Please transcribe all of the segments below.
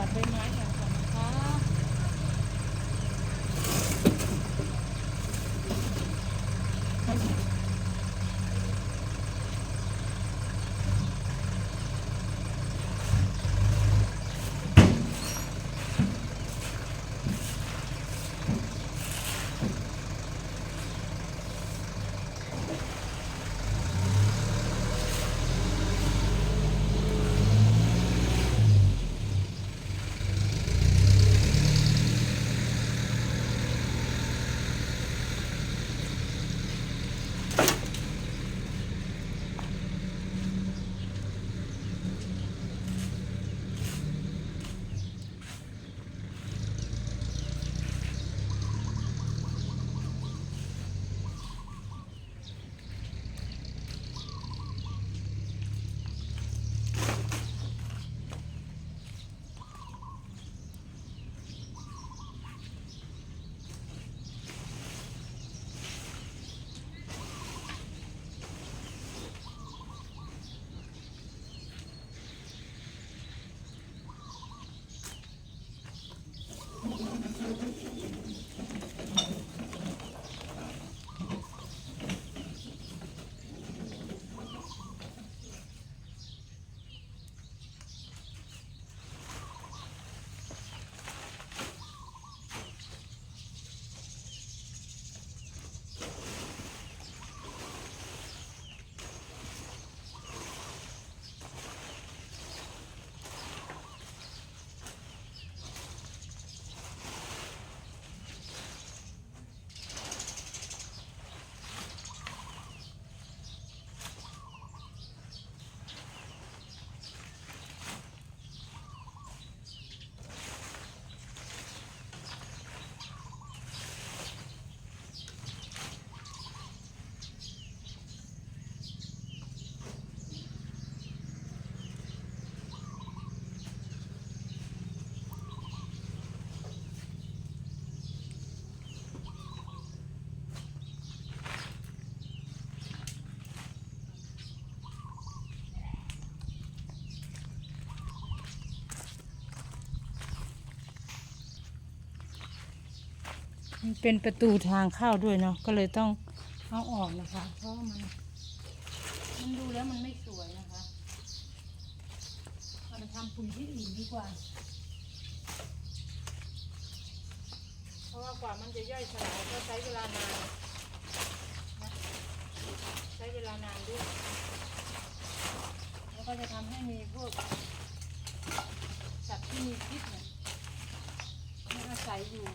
วาดใบไม้ค่ะ มันเป็นประตูทางเข้าด้วยเนาะก็เลยต้องเอาออกนะคะ เพราะมันมันดูแล้วมันไม่สวยนะคะเอาทำปุ๋ยที่อื่นดีกว่า เพราะว่ากว่ามันจะย่อยสลายก็ใช้เวลานานนะใช้เวลานานด้วย แล้วก็จะทำให้มีพวกสัตว์ที่มีพิษเนี่ยมันอาศัยอยู่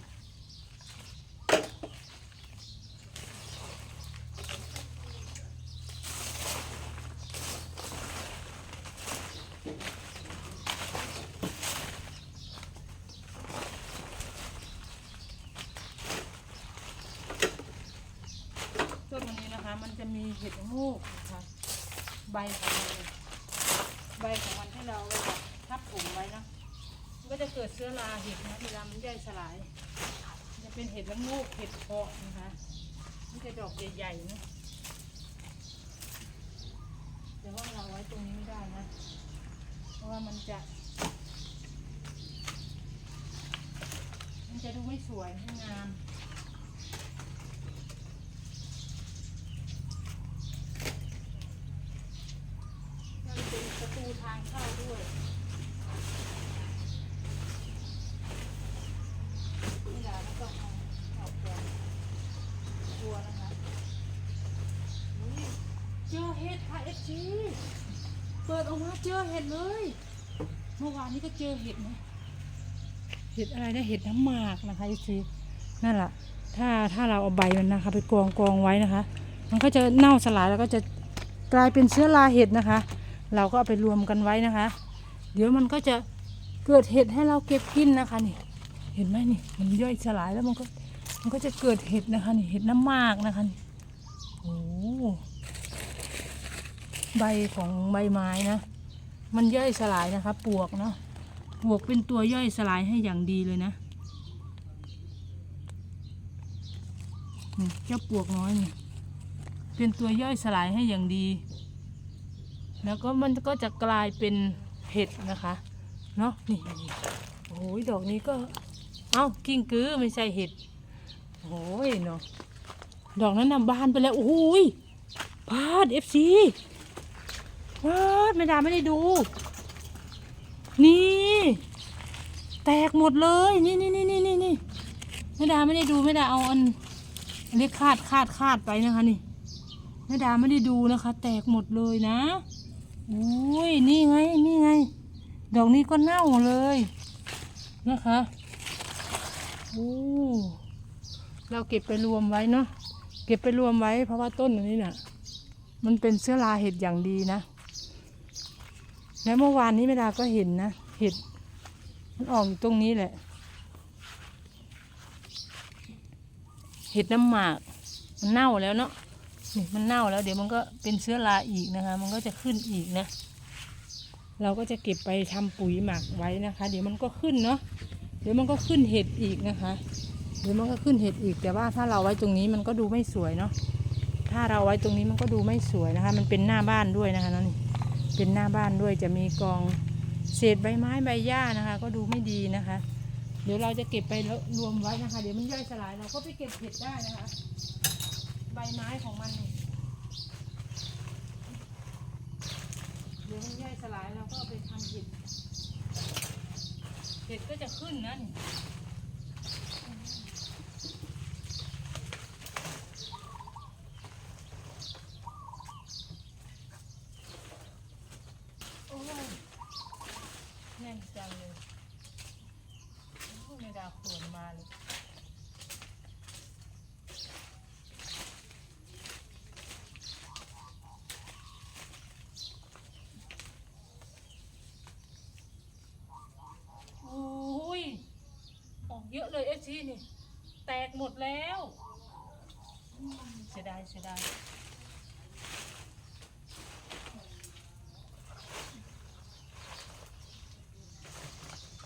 ต้นอันนี้นะคะ มันจะมีเห็ดงูกนะคะใบของมันใบของมันที่เราเทับผงไว้นะมันก็จะเกิดเชื้อราเห็ดนะเวลามันย่อยสลาย จะเป็นเห็ดละงูกเห็ดเพาะนะคะมันจะดอกใหญ่ๆนะแต่ว่าเราไว้ตรงนี้ไม่ได้นะ เพราะว่ามันจะ มันจะดูไม่สวยไม่งาม มันเป็นประตูทางเข้าด้วยนี่แหละแล้วก็เอาออกก่อนกลัวนะคะอุ๊ยเจอเห็ดค่ะเอฟซีเปิด อเจอเห็ดเลย เมื่อวานนี้ก็เจอเห็ดนะเห็ดอะไรนะเห็ดน้ำหมากนะคะเอฟซีนั่นแหละถ้าถ้าเราเอาใบมันนะคะ ไปกองกองไว้นะคะ มันก็จะเน่าสลายแล้วก็จะกลายเป็นเชื้อราเห็ดนะคะ เราก็เอาไปรวมกันไว้นะคะ เดี๋ยวมันก็จะเกิดเห็ดให้เราเก็บกินนะคะนี่ เห็นไหมนี่มันย่อยสลายแล้วมันก็มันก็จะเกิดเห็ดนะคะนี่เห็ดน้ำมากนะคะนี่โอ้ใบของใบไม้นะ มันย่อยสลายนะคะปวกเนาะปวกเป็นตัวย่อยสลายให้อย่างดีเลยนะเจ้าปวกน้อยนี่เป็นตัวย่อยสลายให้อย่างดี แล้วก็มันก็จะกลายเป็นเห็ดนะคะ เนาะนี่โอ้ยดอกนี้ก็ เอ้ากิ้งกือไม่ใช่เห็ดโอ้ยเนาะดอกนั้นนำบานไปแล้วโอ้ยพาดเอฟซี พาดไม่ดาไม่ได้ดู นี่ แตกหมดเลย นี่นี่นี่นี่นี่นี่ไม่ดาไม่ได้ดูไม่ดาเอาอันอันนี้คาดคาดคาดไปนะคะนี่ไม่ดาไม่ได้ดูนะคะ แตกหมดเลยนะอุ้ยนี่ไงนี่ไง ดอกนี้ก็เน่าเลยนะคะโอ้เราเก็บไปรวมไว้เนาะเก็บไปรวมไว้เพราะว่าต้นอันนี้น่ะ มันเป็นเชื้อราเห็ดอย่างดีนะ แล้วเมื่อวานนี้แม่ดาก็เห็นนะเห็ดมันออกอยู่ตรงนี้แหละ เห็ดน้ำหมาก มันเน่าแล้วเนาะนี่มันเน่าแล้ว เดี๋ยวมันก็เป็นเชื้อราอีกนะคะ มันก็จะขึ้นอีกนะ เราก็จะเก็บไปทำปุ๋ยหมักไว้นะคะ เดี๋ยวมันก็ขึ้นเนาะเดี๋ยวมันก็ขึ้นเห็ดอีกนะคะ เดี๋ยวมันก็ขึ้นเห็ดอีก แต่ว่าถ้าเราไว้ตรงนี้มันก็ดูไม่สวยเนาะถ้าเราไว้ตรงนี้มันก็ดูไม่สวยนะคะ มันเป็นหน้าบ้านด้วยนะคะเนาะนี่ เป็นหน้าบ้านด้วยจะมีกองเศษใบไม้ใบหญ้านะคะ ก็ดูไม่ดีนะคะ เดี๋ยวเราจะเก็บไปรวมไว้นะคะ เดี๋ยวมันย่อยสลายเราก็ไปเก็บเห็ดได้นะคะ ใบไม้ของมันเดี๋ยวมันย่อยสลายเราก็เอาไปทำเห็ดเห็ดก็จะขึ้นนะนี่โอ้ยแน่นจังเลยโอ้ยไม่ดาขวนมาเลย โอ้ย ออก เยอะเลยเอฟซีนี่ แตกหมดแล้วเสียดายเสียดาย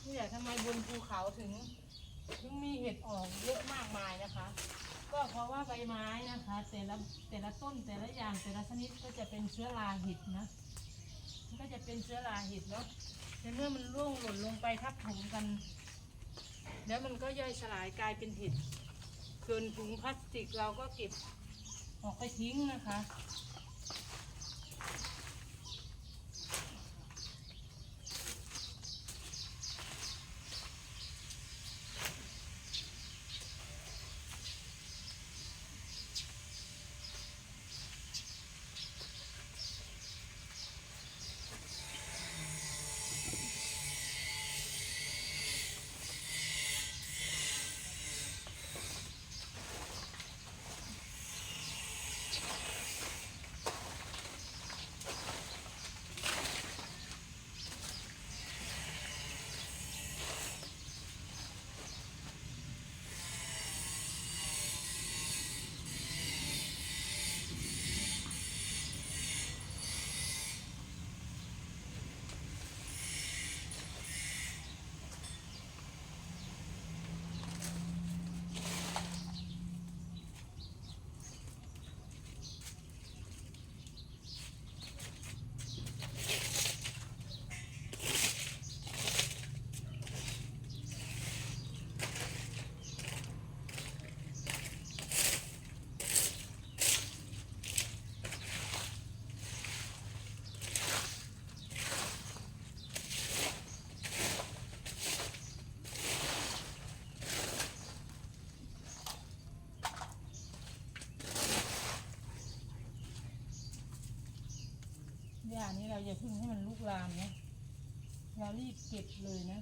นี่แหละทำไมบนภูเขาถึงถึงมีเห็ดออกเยอะมากมายนะคะ ก็เพราะว่าใบไม้นะคะแต่ละแต่ละต้นแต่ละอย่างแต่ละชนิดก็จะเป็นเชื้อราเห็ดนะมันก็จะเป็นเชื้อราเห็ดเนาะในเมื่อมันร่วงหล่นลงไปทับถมกัน แล้วมันก็ย่อยสลายกลายเป็นเห็ดส่วนถุงพลาสติกเราก็เก็บออกไปทิ้งนะคะ นี้เราอย่าเพึ่งให้มันลุกลามนะเรารีบเก็บเลยนะ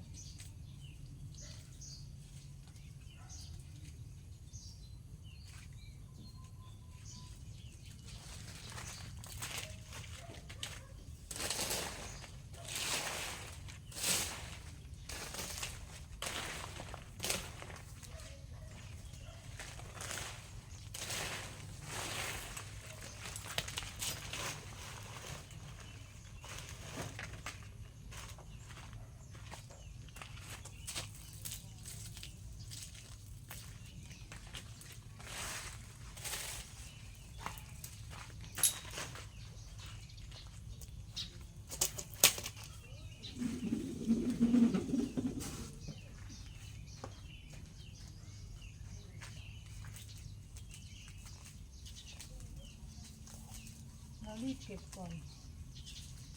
รีบเก็บก่อน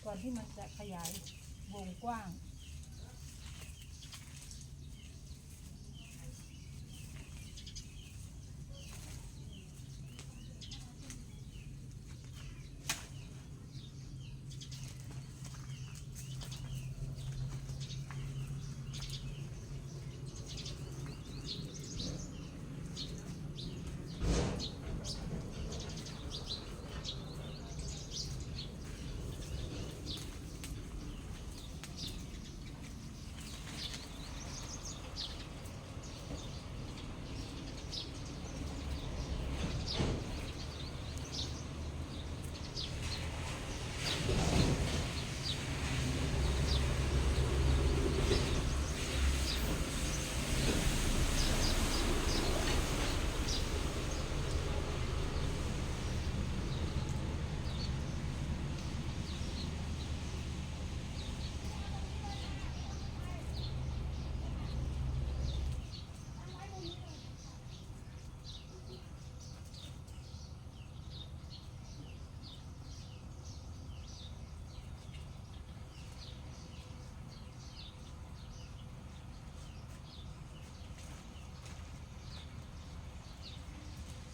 ก่อนที่มันจะขยายวงกว้าง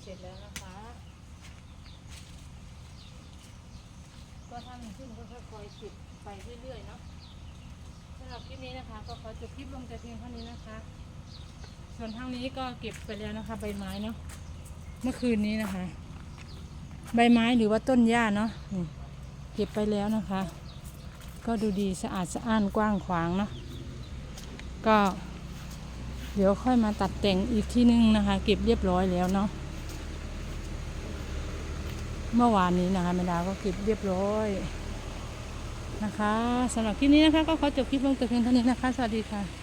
สร็จแล้วนะคะ ก็ถ้ามันขึ้นก็ค่อยๆติดไปเรื่อยๆเนาะสำหรับคลิปนี้นะคะ ก็ขอจบคลิปลงแต่เพียงเท่านี้นะคะ ส่วนทางนี้ก็เก็บไปแล้วนะคะ ใบไม้เนาะเมื่อคืนนี้นะคะ ใบไม้หรือว่าต้นหญ้าเนาะเก็บไปแล้วนะคะ ก็ดูดีสะอาดสะอ้านกว้างขวางเนาะก็เดี๋ยวค่อยมาตัดแต่งอีกที่นึงนะคะ เก็บเรียบร้อยแล้วเนาะ เมื่อวานนี้นะคะแม่ดาก็เก็บเรียบร้อยนะคะสำหรับคลิปนี้นะคะ ก็ขอจบคลิปลงแต่เพียงเท่านี้นะคะ สวัสดีค่ะ